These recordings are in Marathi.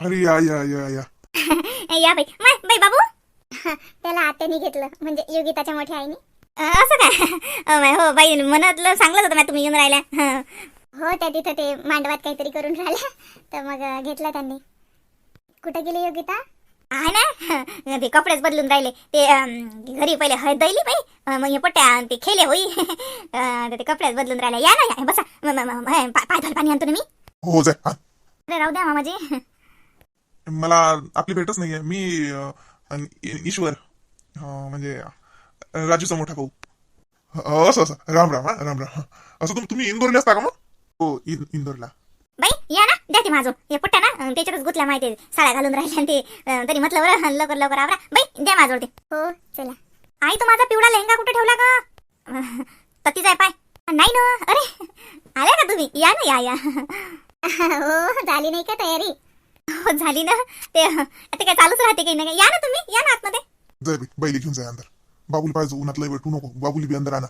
अरे या या या या. या बाई. माय बाई बाबू. त्याला आत्याने घेतलं म्हणजे योगिताच्या मोठ्या आईने. असं काय अ, माय, हो बाई म्हणतलं सांगलंच होतं माय तुम्ही येऊन राहिल्या. हं. हो त्या तिथं ते मांडवात काहीतरी करून राहिल्या. तर मग अ, घेतलं त्यांनी. कुठे गेली योगिता? आहे ना? हं, ते कपडेच बदलून राहिले. ते अम, घरी पहिले हळद दैली बाई. अ, मग हे पट्ट्या ते खेले होई. अ, तर ते कपडेच बदलून राहिले. या ना या बसा. म- म- म- पा- पाय धुवायला पाणी आणतो ना मी. हो जाय हा. अरे राहू द्या मामाजी. मला आपली भेटच नाहीये. मी अं, ईश्वर अं, म्हणजे मोठा भाऊ. अं, असं असं. राम राम हा राम राम असं तुम- तुम्ही इंदोरला असता का मग? हो इन- इंदोरला बाई या ना. द्या ते माझं. हे पुट्टा ना अं, त्याच्यातच गुतल्या माहिती साड्या घालून राहिल्या आणि ते अं, तरी म्हटलं बरं लवकर लवकर आवरा. बाई द्या माझं ते. हो चला. आई तो माझा पिवळा लेहंगा कुठे ठेवला का अं, ततीच आहे पाय. नाही ना अरे आल्या का तुम्ही? या ना या या. हो झाली नाही का तयारी? हो झाली ना. ते ते काय चालूच राहते काही ना काही. या ना तुम्ही या ना आतमध्ये. जाय बाई बैली घेऊन जाय अंदर. बाबूली पाहिजे उन्हात लय भेटू नको. बाबूली बी अंदर आणा.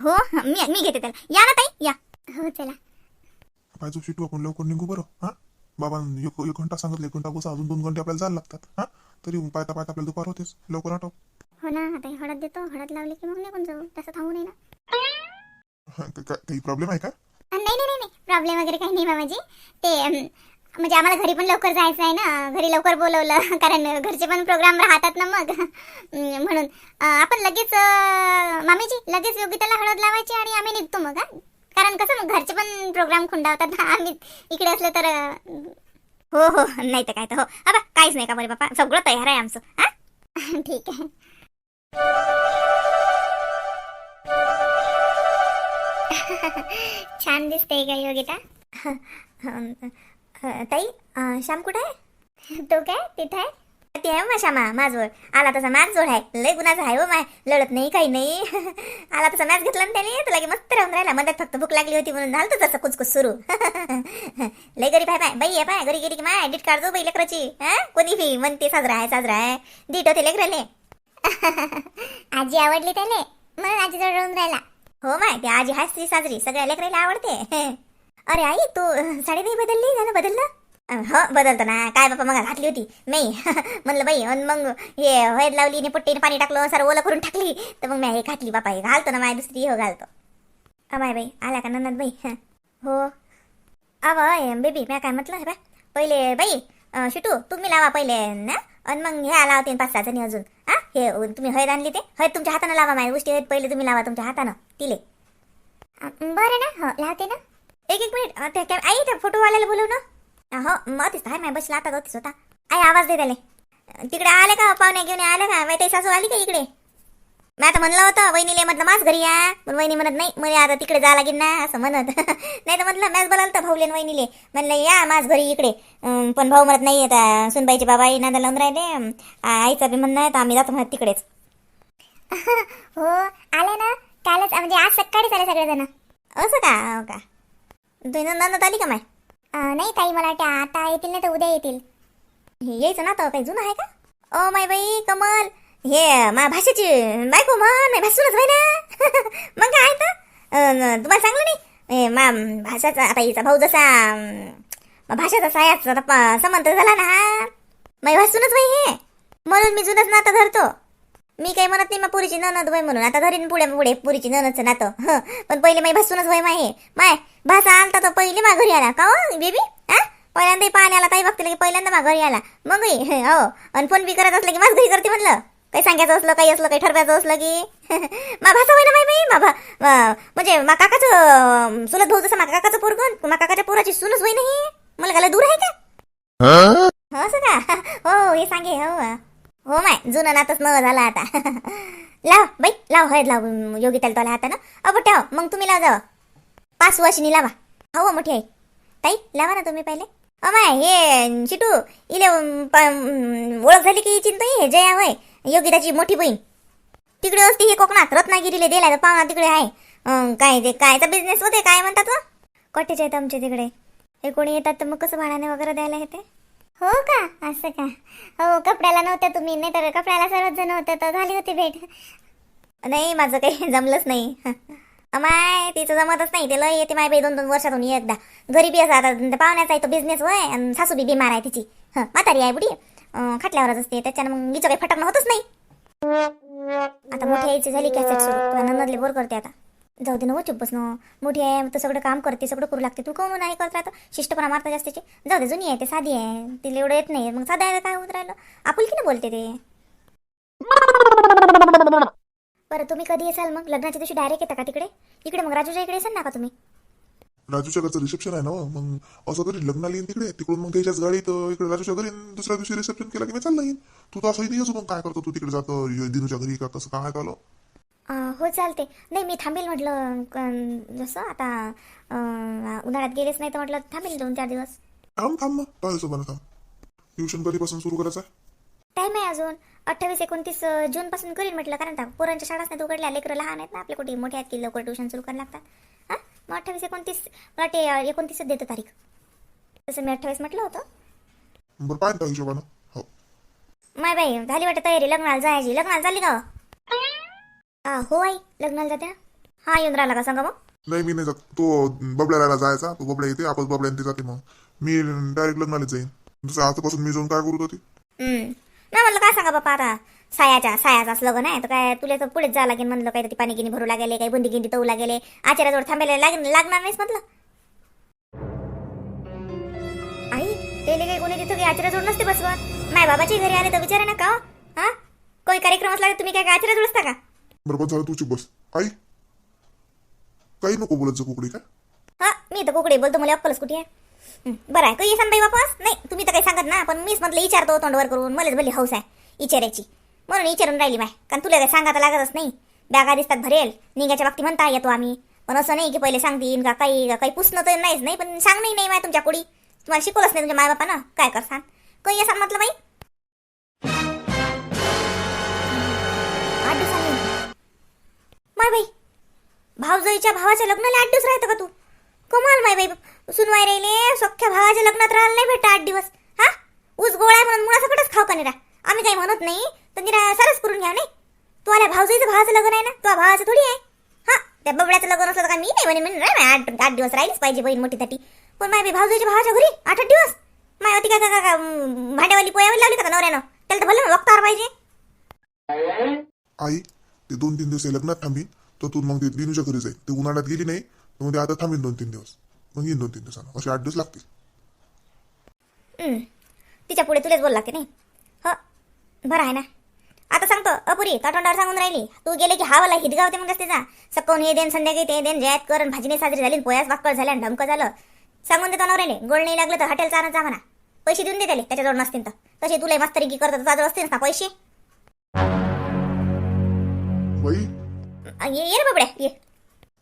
हो मी मी घेते त्याला. या ना ताई या. हो चला. पाहिजे शिटू आपण लवकर निघू बरं. हा? बाबा एक एक घंटा सांगितलं एक घंटा बसा अजून दोन घंटे आपल्याला जायला लागतात. हा? तरी पायता पायता आपल्याला दुपार होतेच. लवकर आटो. हो ना आता हे हळद देतो. हळद लावली की मग निघून जाऊ. तसं थांबू नये ना. काही प्रॉब्लेम आहे का? नाही नाही नाही नाही. प्रॉब्लेम वगैरे काही नाही मामाजी ते म्हणजे आम्हाला घरी पण लवकर जायचं आहे ना. घरी लवकर बोलवलं. कारण घरचे पण प्रोग्राम राहतात ना मग. म्हणून आपण लगेच मामीजी लगेच योगिताला हळद लावायची आणि आम्ही निघतो मग कारण कसं मग घरचे पण प्रोग्राम खुंडावतात ना. आम्ही इकडे असले तर हो हो नाही तर काय तर हो. अबा काहीच नाही का बरे बापा? सगळं तयार आहे आमचं हा? ठीक आहे. छान दिसते का योगिता? ताई श्याम कुठे आहे? तो काय? तिथे आहे? ते आहे मा श्यामा माझजवळ आला तसा मॅच जोड आहे. लय गुणाचा आहे हो माय. लढत नाही काही नाही. आला तसा मॅच घेतला ना त्याने तर लगे मस्त राहून राहिला. मध्यात फक्त भूक लागली होती म्हणून झालं तसं कुचकुच सुरू. लय गरीब आहे पाय बाई आहे पाय घरी गेली की माय. एडिट काढतो बाई लेकराची. हा? कोणी बी म्हणते साजरा आहे साजरा आहे. दीट होते लेकराले. आजी आवडली त्याले. म्हणून आजी जवळ राहून राहिला. हो माय ते आजी हासती साजरी. सगळ्या लेकराला आवडते. अरे आई तू साडी नाही बदलली? झालं बदललं? हो बदलतो ना. काय बापा मग घातली होती. नाही म्हणलं बाई मग हे हळद लावली आणि पुट्टीने पाणी टाकलं सर ओलं करून टाकली. तर मग मी हे घातली बापा हे घालतो ना माय दुसरी हो घालतो. अमाय बाई आला का नंद बाई? हो. अव बेबी मी काय म्हटलं बा पहिले बाई शिटू तुम्ही लावा पहिले ना? आणि मग ह्या लावते पाच सहा जणी अजून. हा हे तुम्ही हळद आणली ते? हळद तुमच्या हातानं लावा माझ्या गोष्टी हळद पहिले तुम्ही लावा तुमच्या हातानं. तिले. बरं ना हो लावते ना. एक एक मिनिट अं, ते काय आई त्या फोटोवाल्याला बोलव ना. हो मग तीच आहे माझ्या बसला आता होतीच होता आई आवाज दे त्याले. तिकडे आले का पाहुणे घेऊन आले का? ते सासू आली का इकडे? मी आता म्हणलं होतं वहिनीले म्हटलं माझ घरी या. पण वहिनी म्हणत नाही मला आता तिकडे जावं लागेल ना असं म्हणत. नाही तर म्हटलं मॅच बोलावलं तर भाऊले न वहिनीले. म्हणलं या माझ घरी इकडे. पण भाऊ म्हणत नाही आता सुनबाईचे बाबा नादा लावून राहिले. आईचं बी म्हणणं आहे तर आम्ही जातो म्हणत तिकडेच. हो आले ना. कालच म्हणजे आज सकाळीच आले सगळेजण. असं का? हो का? नंदत आली का माय? नाही ताई मला वाटते आता येतील नाही तर उद्या येतील. हे यायचं ना तर काही जुनं आहे का? ओ माय बाई कमल. हे मा भाषेची बायको म्हण नाही भाषूनच बाई ना? मग काय तर? तुम्हाला सांगलं नाही? ए मा भाषाचा आता हिचा भाऊ जसा मा भाषाचा सायाचा संबंध झाला ना? हा माय भासूनच बाई हे? म्हणून मी जुनच नातं धरतो. मी काही म्हणत नाही मग पुरीची ननद वय म्हणून. आता धरीन पुढे पुढे पुरीची ननदचं नातं. हं पण पहिले माई भासूनच वय माय. हे माय भाषा आलता तर पहिले मा घरी आला. का हो बेबी? हा? पहिल्यांदा पाणी आला ताई बघते की पहिल्यांदा मा घरी आला. मग ही, हो आणि फोन बी करत असलं की माझ घरी करते म्हणलं. काही सांगायचं असलं काही असलं काही ठरवायचं असलं की. मा भाषा होय ना माय बाई? मा भा मा- म्हणजे मा काकाचं अं, चुलत भाऊ जसं मा काकाचं पोरगण मा काकाच्या पोराची सूनच होई नाही मला लय दूर आहे का? हो? असं का हो हे सांगे हो. हो माय जुनं नातच न झाला आता. लाव बाई लाव हळद लाव योगिताला तोला हातानं. अबो ठेव मग तुम्ही लाव जावं. पाच वर्षनी लावा. हो, हो मोठी आई. ताई लावा ना तुम्ही पहिले. अ माय हे चिटू इले प- ओळख झाली की चिंता हे जया होय. योगिताची मोठी बहीण. तिकडे असते हे कोकणात. रत्नागिरीला दिलाय तर पाहुणा तिकडे आहे. काय ते कायचा बिझनेस होते काय म्हणतात व? कॉटेज आहेत आमच्या तिकडे? हे कोणी येतात तर मग कसं भाड्याने वगैरे द्यायला येते? हो का? असं का? हो कपड्याला नव्हत्या तुम्ही नाही तर कपड्याला सर्वच जण होते तर झाली होती भेट. नाही माझं काही जमलंच नाही. माय तिचं जमतच नाही. ते लय येते माय बाई दोन दोन वर्षातून एकदा. घरी बी असं आता पाहुण्याचा आहे तो बिझनेस होय आणि सासू बी बिमार आहे तिची. हं म्हातारी आहे बुडी. खाटल्यावरच असते. त्याच्यानं मग हिचं काही फटकणं होतच नाही. आता मोठी यायची झाली कॅसेट सुरू. नंदले बोर करते आता. जाऊ दे ना हो चुप बस ना. मोठी आहे तर सगळं काम करते सगळं करू लागते. तू कोण नाही करत राहतं? शिष्टपणा मारता जास्तीची जाऊ दे जुनी आहे ते साधी आहे. तिला एवढं येत नाही मग साधा आहे काय होत राहिलं? आपुलकीने बोलते ते. बरं तुम्ही कधी येसाल मग? लग्नाच्या दिवशी डायरेक्ट येता का तिकडे? इकडे मग राजूच्या इकडे येसाल ना का तुम्ही? राजूच्या घरचं रिसेप्शन आहे ना हो. मग असं कधी लग्नाला येईन तिकडे. तिकडून मग त्याच्याच गाडीत अं, इकडे राजूच्या घरी आणि दुसऱ्या दिवशी रिसेप्शन केला की मी चालला येईन. तू तर असं नाही मग काय करतो तू? तिकडे जातो दिनूच्या घरी का कसं काय आलं हो चालते नाही मी थांबेल म्हटलं जसं आता उन्हाळ्यात गेलेच नाही तर म्हटलं थांबेल दोन चार दिवस. थांब थांब थांब. ट्युशन कधीपासून सुरू करायचं टाईम आहे अजून. अठ्ठावीस एकोणतीस जून पासून करीन म्हटलं कारण पोरांच्या शाळाच नाही उघडल्या. लेकरं लहान आहेत ना आपले कुठे मोठे आहेत की लवकर ट्युशन सुरू करायला लागतात. हां? मग अठ्ठावीस एकोणतीस अं, एकोणतीसच देतो तारीख. तसं मी अठ्ठावीस म्हटलं होतं. बरं पाहिजे हिशोबानं. हो. माय बाई झाली वाटतं तयारी. लग्नाला जायची. लग्नाला झाली का हा हो आई लग्नाला जाते ना हा येऊन राहिला का? सांगा मग. नाही मी नाही जात. तो बबड्या राहायला जायचा. तो बबड्या येते आपण बबड्या आणि ते जाते मग. मी डायरेक्ट लग्नाला जाईन. जसं आतापासून मी जाऊन काय करू होती हम्म. नाही म्हणलं काय सांगा बाप्पा आता? सायाच्या सायाचाच लग्न आहे. तर काय तुला तर पुढेच जावं लागेल म्हणलं. काहीतरी पाणी गिनी भरू लागेल काही बुंदी गिंडी तवू लागेल. आचार्याजवळ थांबायला लागेल लागणार नाहीच म्हटलं. आई त्याला काही कोणी तिथं काही आचार्याजवळ नसते बसवत. माय बाबाच्या घरी आले तर विचारा ना का हो? हा? काही कार्यक्रम असला तर तुम्ही काय आचार्याजवळ असता का? बरोबर झालं तू बस. आई काही नको बोलत जा कुकडी काय? हा मी तर कुकडे बोलतो मला अक्कलच कुठे आहे? हं, बरं आहे. काही येसान बाई बापास नाही तुम्ही तर काही सांगत ना पण मीच म्हटलं विचारतो तोंडवर करून. मलाच भली हौस आहे विचारायची म्हणून विचारून राहिली माय कारण तुला काही सांगायला लागतच नाही. बॅगा दिसतात भरेल. निघाच्या बाबतीत म्हणता येतो आम्ही. पण असं नाही की पहिले सांगतील का काही का काही पुसणं तर नाहीच नाही पण सांगणंही नाही माय तुमच्या कुडी. तुम्हाला शिकवलंच नाही तुमच्या मायबापानं. काय करसान? काही येसान म्हटलं बाई? भावजईच्या भावाच्या लग्नाला आठ दिवस राहतं का तू? कमाल माय बाई सुनवाय राहिले सख्या भावाच्या लग्नात राहायला नाही भेटत आठ दिवस. हा? ऊस गोळा आहे म्हणून मुळासकटच खाऊ का निरा? आम्ही काही म्हणत नाही तर निरा सरस करून घ्या नाही? तू आल्या भावजईचं भावाचं लग्न आहे ना तुझ्या भावाचं थोडी आहे. हा? त्या बबड्याचं लग्न असलं तर काय मी नाही म्हणे म्हणे नाही आठ आठ दिवस राहिलीच पाहिजे बहीण मोठी साठी पण माय बाई भावजईच्या भावाच्या घरी आठ आठ दिवस? माय होती का का- भांड्यावाली पोयावाली लावली का नवऱ्यानं? त्याला तर भलं वक्तार पाहिजे. आई ते दोन तीन दिवस लग्नात थांबी. तर तू मग ते दिनूच्या घरी जाईल ते उन्हाळ्यात गेली नाही तर मग ते आता थांबीन दोन तीन दिवस. मग येईन दोन तीन दिवसानं. असे आठ दिवस लागतील. तिच्या पुढे तुलेच बोल लागते नाही? हो. बरं आहे ना. आता सांगतो अपुरी तोंडावर सांगून राहिली. तू गेले की हावाला हिदगावते मग तिचा सकवून हे देन संध्याकाळी ते देन जयात कर भाजीने साजरी झाली पोयास बाक्कळ झाल्या आणि ढमकं झालं. सांगून देतो नवऱ्याने गोड नाही लागलं तर हॉटेल चालत जा म्हणा. पैसे देऊन दे त्याले त्याच्याजवळ नसतील तर. तसे तुला मस्तरी की करत ताजवळ असतील ना पैसे? बाई ये ये रे बाबड्या ये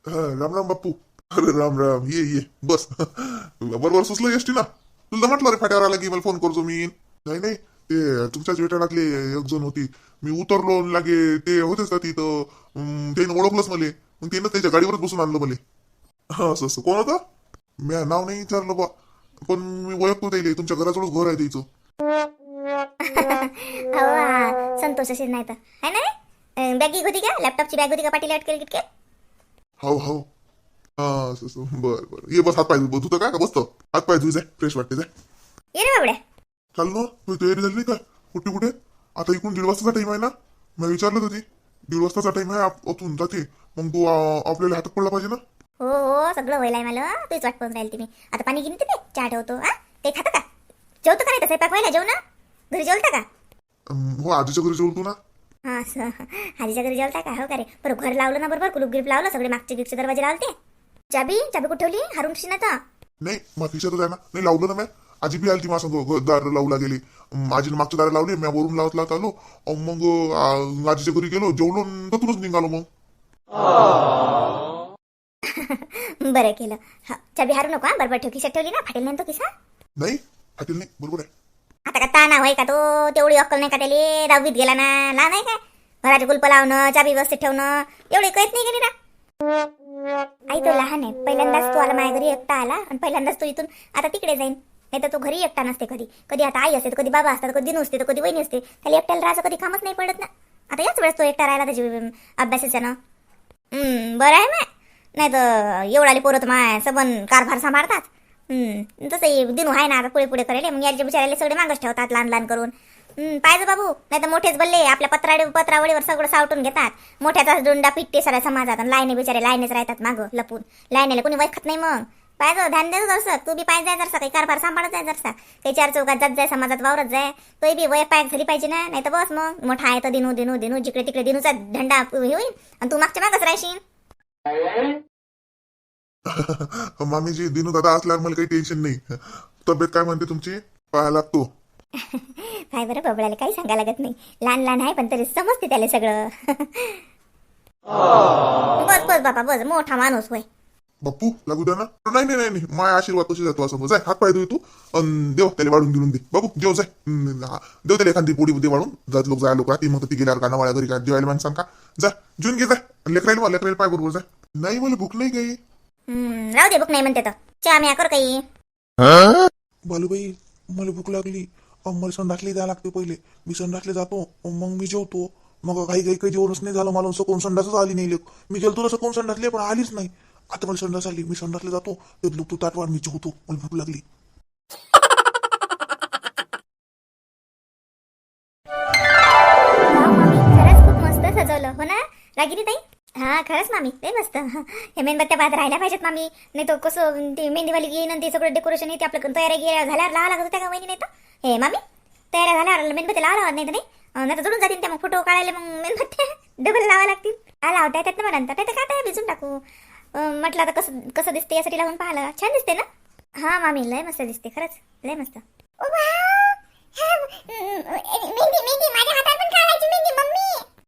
हा, राम राम बाप्पू अरे राम राम ये ये बस बरोबर सुचलं एसटी ना तुला म्हटलं रे फाट्यावर आला की मला फोन करतो मी नाही नाही ते तुमच्याच वेटाळातले एक जण होती मी उतरलो लागे ते होतेच ना तिथं त्यानं ओळखलंच मले मग त्यानं त्याच्या गाडीवरच बसून आणलं मले हा असं असं कोण होतं मी नाव नाही विचारलं बा पण मी ओळखतो त्याला तुमच्या घराजवळच घर आहे त्याचं संतोष असेल नाही तर है ना बॅग होती का? लॅपटॉपची बॅग होती का पाटील अटकेल किटके हो हो बरं बरं. ये बस हात पाय धुतं का? का बसतो? हात पाय धुई जाय फ्रेश वाटते जाय ये रे बाबड्या. चाल ना. तुझी तयारी झाली नाही का? कुठे कुठे? आता इकडून दीड वाजताचा टाइम आहे ना? मी विचारलं होती दीड वाजताचा टाइम आहे ओतून जाते. मग तू आपल्याला हातात पडला पाहिजे ना? हो हो. सगळं व्हायलाय मला. तूच वाट पाहून राहील तुम्ही आता पाणी घेऊन ते चहा ठेवतो हा? ते खातं का? जेवतो का नाही? स्वयंपाक व्हायला जेवण? घरी जेवता का? हो आजीच्या घरी जेवतो ना. हा असं घरी जेवता का हो का रे? बरं घर लावलं ना बरोबर? कुलूप गिरीप लावलं? सगळे मागचे गिरचे दरवाजे लावते? चाबी चाबी कुठे ठेवली? हारून ना तर. नाही मग खिशातच आहे ना नाही लावलं ना मी. आजी बी आली ती माझं घ- दार लावला गेली अं, आजीने मागच्या दार लावली. मी वरून लावत लावत आलो. अं, मग आ, आजीच्या घरी गेलो. जेवलो आणि तिथूनच निघालो मग. बरं केलं. हा चाबी हारू नको हा. बरोबर ठेव. खिशात ठेवली ना? फाटेल नाही तो किसा नाही फाटील नाही. बरोबर आहे. आता का ताना होय का तो? तेवढी अक्कल नाही का त्याले? दहावीत गेला ना लहान आहे का? घराचे कुलप लावणं चाबी व्यवस्थित ठेवणं एवढी कळत नाही गेली ना? आई तो लहान आहे. पहिल्यांदाच तू आला माझ्या घरी एकटा आला आणि पहिल्यांदाच तू इथून आता तिकडे जाईन. नाही तर तो घरी एकटा नसते कधी. कधी आता आई असते तर कधी बाबा असतात कधी दिनू असते तर कधी वहिनी असते. त्याला एकट्याला राहायचं कधी कामच नाही पडत ना. आता याच वेळेस तो एकटा राहिला त्याची अं, अभ्यासाच्या ना. हम्म, बरं आहे मॅ नाही तर एवढाले पोरत माय सबन कारभार सांभाळतात. हम्म, तसंही दिनू आहे ना आता पुढे पुढे करेल. मग याचे बिचारायला सगळे मागच ठेवतात लहान लहान करून. हम्म, पाहिजे बाबू नाही तर मोठेच बल्ले आपल्या पत्राडे पत्रावळीवर सगळं सावटून घेतात. मोठ्याचा दोंडा पिट्टे सगळ्या समाजात आणि लाईने बिचारे लाईनेच राहतात मागं लपून. लाईनेला कोणी वैखत नाही मग. पाहिजे ध्यान देतो जरसं. तू बी पाहिजे जाय जरसा काही कारभार सांभाळत जाय जरसा. काही चार चौकात जात जाय समाजात वावरत जाय. तो बी वय पाय झाली पाहिजे ना नाही तर बस मग. मोठा आहे तर दिनू दिनू दिनू. जिकडे तिकडे दिनूचा धंडा हे होईल आणि तू मागच्या मागच राहशील. मामीजी दिनू दादा असल्यावर मला काही टेन्शन नाही. तब्येत काय म्हणते तुमची? पाहायला लागतो. काय बरं बबड्याला काही सांगायला लागत नाही. लहान लहान आहे पण तरी समजते त्याला सगळं. बस बस बाबा बस. मोठा माणूस होय. बाप्पू लागू द्या ना. नाही नाही नाही. नाही माय आशीर्वाद कशी जातो असं. जाय हात पाय धुई तू. अन देव त्याला वाढून गिळून दे. बाबू जेव जाय. हा, देव त्याला एखादी पोडी दे वाढून. जात लोक जाय लोक ती मग ती गेल्यावर गाणं घरी काय? जेवायला माणसां का? जा जेवून घे जाय लेकरायला लेकरायला पाय बरोबर जाय नाही मला भूक नाही काही राहू दे बुक नाही म्हणते तर चहा म्या कर काही. बालूबाई मला भूक लागली. अं, मला संडासले द्यायला लागते पहिले. मी संडासले जातो मग मी जेवतो. मग काही काही काही जेवणच नाही झालं मला असं कोण संडासच आली नाही लेक मी गेलतो तसं कोण संडासले पण आलीच नाही. आता मला संडास आली. मी संडासले जातो ते लोक तू ताटवाड मी जेवतो. मला भूक लागली. वाव, मामी खरंच खूप मस्त सजवलं. हो ना? रागिनी ताई? हा खरंच मामी. ते मस्त. हे मेणबत्त्या बाद राहिल्या पाहिजेत मामी. नाही तर कसं ते मेहंदीवाली येईन आणि ते सगळं डेकोरेशन येते आपलं तयारी गेल्या झाल्यावर लावा लागत होत्या का वहिनी नाही तर? हे मामी तयार झाल्यावर मेणबत्त्या लावा लागत नाही तर नाही? नाही तर जोडून जातील त्या मग फोटो काढायला मग मेणबत्त्या डबल लावा लागतील. आला लावता त्यात ना नंतर. नाही तर काय तयार भिजून टाकू? म्हटलं आता कसं कसं दिसते यासाठी लावून पाहिलं छान दिसते ना? हा मामी लय मस्त दिसते खरंच. लय मस्त.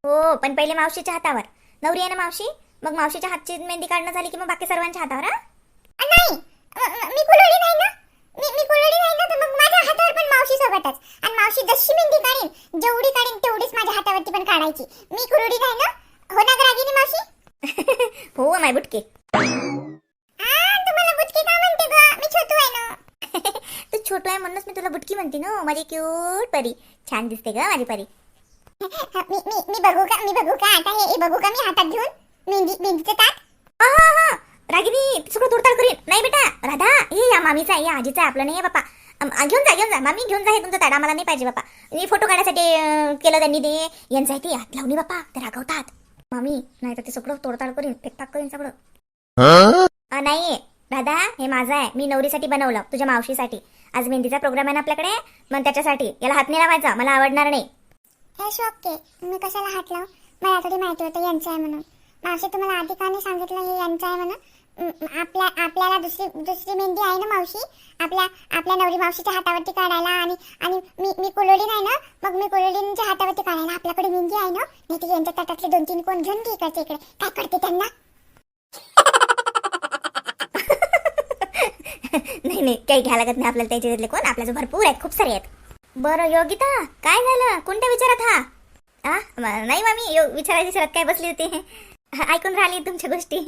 हो पण पहिले मावशीच्या हातावर. नवरी आहे ना मावशी? मग मावशीच्या हातची मेहंदी काढणं झाली की मग बाकी सर्वांच्या हातावर हा? नाही. मी कुलोडी नाही ना. मी मी कुलोडी नाही ना तर मग माझ्या हातावर पण मावशी सोबतच. आणि मावशी जशी मेहंदी काढीन जेवढी काढीन तेवढीच माझ्या हातावरती पण काढायची. मी कुलोडी नाही ना? हो ना ग रागिनी मावशी? हो माय बुटके. आ तुम्हाला बुटकी का म्हणते ग? मी छोटू आहे ना. तू छोटू आहे म्हणूनच मी तुला बुटकी म्हणते ना माझी क्यूट परी. छान दिसते ग माझी परी. मी मी मी बघू का मी बघू का आता हे बघू का मी हातात घेऊन? मेहंदी मेहंदीचे ताट? हा रागिनी सगळं तोडताड करीन. नाही बेटा राधा हे या मामीचा आहे या आजीचा आहे आपलं नाही आहे बापा घेऊन जा घेऊन जा. मामी घेऊन जा हे तुमचं ताट. आम्हाला नाही पाहिजे बापा मी फोटो काढण्यासाठी केलं त्यांनी ते. यांचं आहे ते. हात लावणी बापा ते रागवतात. मामी नाही तर ते सगळं तोडताड करीन. फेकटाक करीन सगळं. नाही राधा हे माझं आहे. मी नवरीसाठी बनवलं तुझ्या मावशीसाठी. आज मेहंदीचा प्रोग्राम आहे ना आपल्याकडे? मग त्याच्यासाठी. याला हात नाही लावायचा. मला आवडणार नाही. हे शोके मी कशाला हात लावू? मला थोडी माहिती होतं यांचं आहे म्हणून. मावशी तुम्हाला आधी का नाही सांगितलं हे यांचं आहे म्हणून. आपल्या आपल्याला दुसरी दुसरी मेहंदी आहे ना मावशी? आपल्या आपल्या नवरी मावशीच्या हातावरती काढायला आणि आणि मी मी कुलोडी नाही ना? मग मी कुलोडींच्या हातावरती काढायला आपल्याकडे मेहंदी आहे ना? नाही तर यांच्या तटातले दोन तीन कोण घेऊन घे इकडचे इकडे. काय करते त्यांना? नाही नाही काही घ्यायला लागत नाही आपल्याला. त्याच्यातले कोण? आपल्याजवळ भरपूर आहेत खूप सारे आहेत. बरं योगिता काय झालं? कोणत्या विचारात हा? आ? नाही मामी यो विचारायच्या विचारात काय बसली होती? ऐकून राहिली तुमच्या गोष्टी.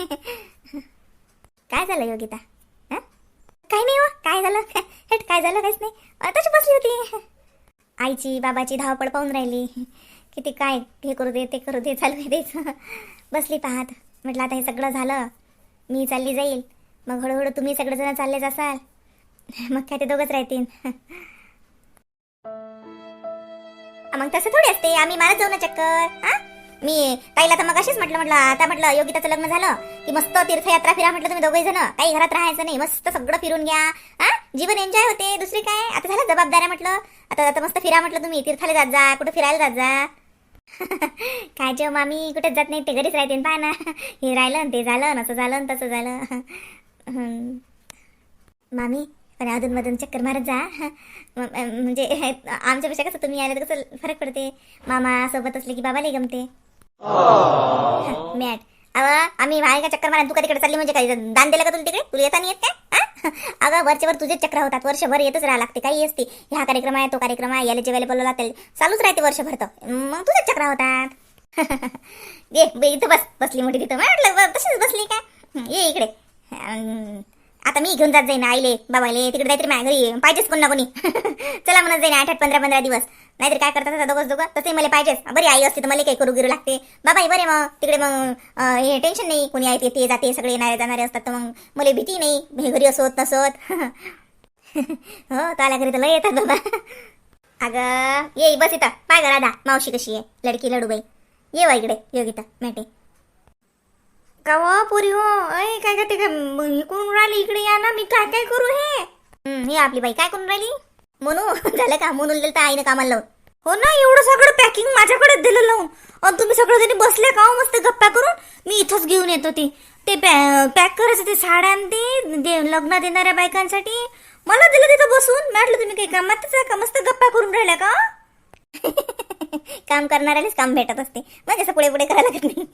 काय झालं योगिता? हा? काय नाही हो काय झालं? हेट काय झालं? काहीच नाही. तशी बसली होती. आईची बाबाची धावपळ पाहून राहिली. किती काय हे करू दे ते करू दे चालू आहे बसली पाहत. म्हटलं आता हे सगळं झालं. मी चालली जाईल. मग हळूहळू तुम्ही सगळेजण चालले असाल. मग काय ते दोघंच राहतील. मग तसं थोडी असते. आम्ही मारत जाऊ ना चक्कर. हा? मी ताईला तर मग अशीच म्हटलं म्हटलं आता म्हटलं योगिताचं लग्न झालं. की मस्त तीर्थयात्रा फिरा म्हटलं तुम्ही दोघे जण. काही घरात राहायचं नाही. मस्त सगळं फिरून घ्या. हा? जीवन एन्जॉय होते. दुसरी काय? आता झालं जबाबदाऱ्या म्हटलं. आता आता मस्त फिरा म्हटलं तुम्ही. तीर्थाला जात जा कुठं फिरायला जात जा. काय जेव्हा मामी कुठेच जात नाही. ते घरीच राहते पहा ना. हे राहिलं ते झालं न असं झालं तसं झालं. मामी पण अधूनमधून चक्कर मारत जा. म्हणजे आमच्यापेक्षा कसं तुम्ही आले तर कसं फरक पडते? मामा सोबत असले की बाबाला गमते. मॅट अवा आम्ही बाहेर का चक्कर मारा तू का तिकडे चालली म्हणजे काही दान दिलं का तुला तिकडे? तुला येता नाही येत काय? अगं वरच्यावर तुझेच चक्र होतात. वर्षभर येतच राहा लागते. काही असते. ह्या कार्यक्रम आहे तो कार्यक्रम आहे याला जेवायला बोलवला त्याला चालूच राहते वर्षभर तर. मग तुझेच चक्र होतात. ये बे, इथं बस. बसली मोठी तिथं. म्हटलं तशीच बसली का? ये इकडे. अं, आता मी घेऊन जात जाईन आईले बाबाले तिकडे काहीतरी माझ्या घरी पाहिजेच कोण ना कोणी. चला म्हणत जाईन आठ आठ पंधरा पंधरा दिवस. नाहीतर काय करतात दोघं दोघं? तसे मला पाहिजेच. बरी आई असते तर मला काही करू गिरू लागते. बाबा बरे मग. तिकडे मग हे टेन्शन नाही. कोणी आहे ते जाते सगळे येणारे जाणारे असतात तर मग मला भीती नाही. हे घरी असोत नसोत. हो तो घरी तर लय येतात बाबा. अगं ये बस इथं. पाय ग राधा. मावशी कशी आहे? लडकी लडूबाई. ये वा इकडे. योगिता मेटे. का व पुरी हो? ऐ काय काय ते काय म- करून राहिली? इकडे या ना मी काय काय करू हे? हं, ही आपली बाई काय करून राहिली? म्हणू झालं का म्हणून तर आईनं कामाला लावून. हो ना एवढं सगळं पॅकिंग माझ्याकडे दिलं लावून. आणि तुम्ही सगळं जणी बसले का हो मस्त गप्पा करून? मी इथंच घेऊन येतो ती ते पॅक करायचं ते साड्या आणि ते दे- लग्नात येणाऱ्या बायकांसाठी. मला दिलं तिथं बसून. म्हटलं तुम्ही काही कामातच आहे का? मस्त गप्पा करून राहिल्या का? काम करणाऱ्यालाच काम भेटत असते. मग असं पुढे पुढे करायला लागत नाही.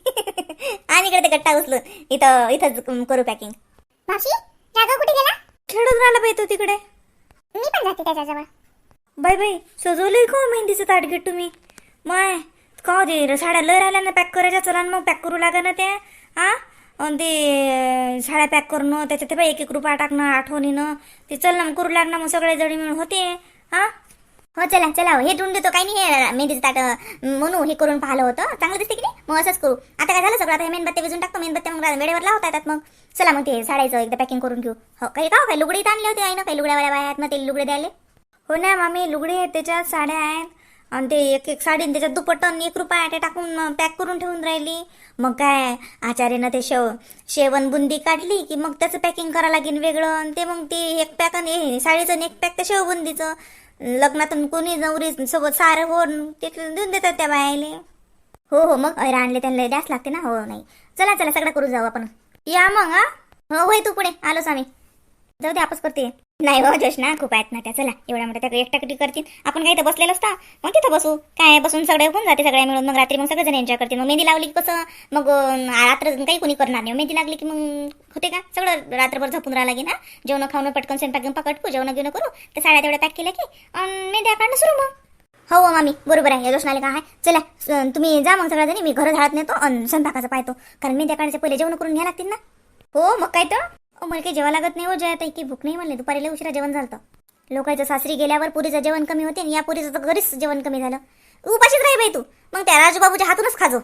आणि इकडे ते गट्टा उचलून इथं इथंच करू पॅकिंग मावशी राघव कुठे गेला? खेळून राहिला बाई तो तिकडे. मी पण जाते त्याच्याजवळ. बाय बाई सजवलंय का हो मेहंदीचं ताटगेट तुम्ही? माय का हो ते साड्या लय राहिल्या ना पॅक करायच्या चला ना मग पॅक करू लागा ना त्या. हा अन ते साड्या पॅक करणं त्याच्यात ते बाई एक एक रुपया टाकणं आठवणीनं. ते चल ना मग करू लागणार मग सगळे जणी मिळून होते. हा हो चला चला हे ठेवून देतो काही नाही हे मेहंदीचं ताट म्हणू हे करून पाहिलं होतं. चांगलं दिसते की नाही? मग असंच करू. आता काय झालं सगळं? आता हे मेणबत्त्या विजून टाकतो मेणबत्त्या मग वेळेवर लावता येतात मग. चला मग ते साड्याचं एकदा पॅकिंग करून घेऊ. हो काही का हो, काही लुगडी आणले होते आई ना काही लुगड्या वाल्या आहेत ना ते लुगडे द्यायला. हो ना मामी लुगडे आहेत त्याच्यात साड्या आहेत. आणि ते एक एक साडी आणि त्याच्यात दुपट्टन एक रुपया ते टाकून पॅक करून ठेवून राहिली. मग काय आचार्यानं ते शेव शेवण बुंदी काढली की मग त्याचं पॅकिंग करावं लागेल वेगळं. आणि ते मग ते एक पॅक आणि साडीचं आणि एक पॅक ते शेवबुंदीचं. लग्नातून कोणी नवरी सोबत सारं हो ते देऊन देतात त्या बायाले. हो हो मग? अरे आणले त्यांना द्यास लागते ना? हो नाही. चला चला सगळं करू जाऊ आपण. या मग हा. हो होय तू पुढे. आलोच आम्ही जाऊ दे आपच करते. नाही हो जोशना खूप आहेत ना त्या. चला एवढ्या मोठ्या त्या एकटाकटी करतील. आपण काही तर बसलेलो असता? मग तिथं बसू. काय बसून सगळे होऊन जाते सगळ्या मिळून. मग रात्री मग सगळेजण एन्जॉय करतील. मग मेहंदी लावली की कसं? मग रात्र काही कोणी करणार नाही. मेहंदी लागली की मग होते का? सगळं रात्रभर झोपून राहा लागेल ना? जेवण खाऊन पटकन स्वयंपाक घेऊन पकडू जेवण घेऊन करू. ते साड्या तेवढ्या पॅक केल्या की मेहंदी काढणं सुरू मग. हो, हो मामी. बरोबर आहे. या जोशनाले काय चला तुम्ही जा मग सगळ्या जणी मी घर झाडत नेतो आणि स्वयंपाकाचं पाहतो. कारण मेहंदी त्या पहिले जेवण करून घ्या लागतील ना? हो मग काय तर? मला काही जेवा लागत नाही हो जयाताई. की भूक नाही म्हणले. दुपारीला उशिरा जेवण झालं लोकांच्या सासरी गेल्यावर पुरीचं जेवण कमी होते या पुरीचं तर घरीच जेवण कमी झालं. उपाशीच राही बाई तू. मग त्या राजूबाबूच्या हातूनच खाजो.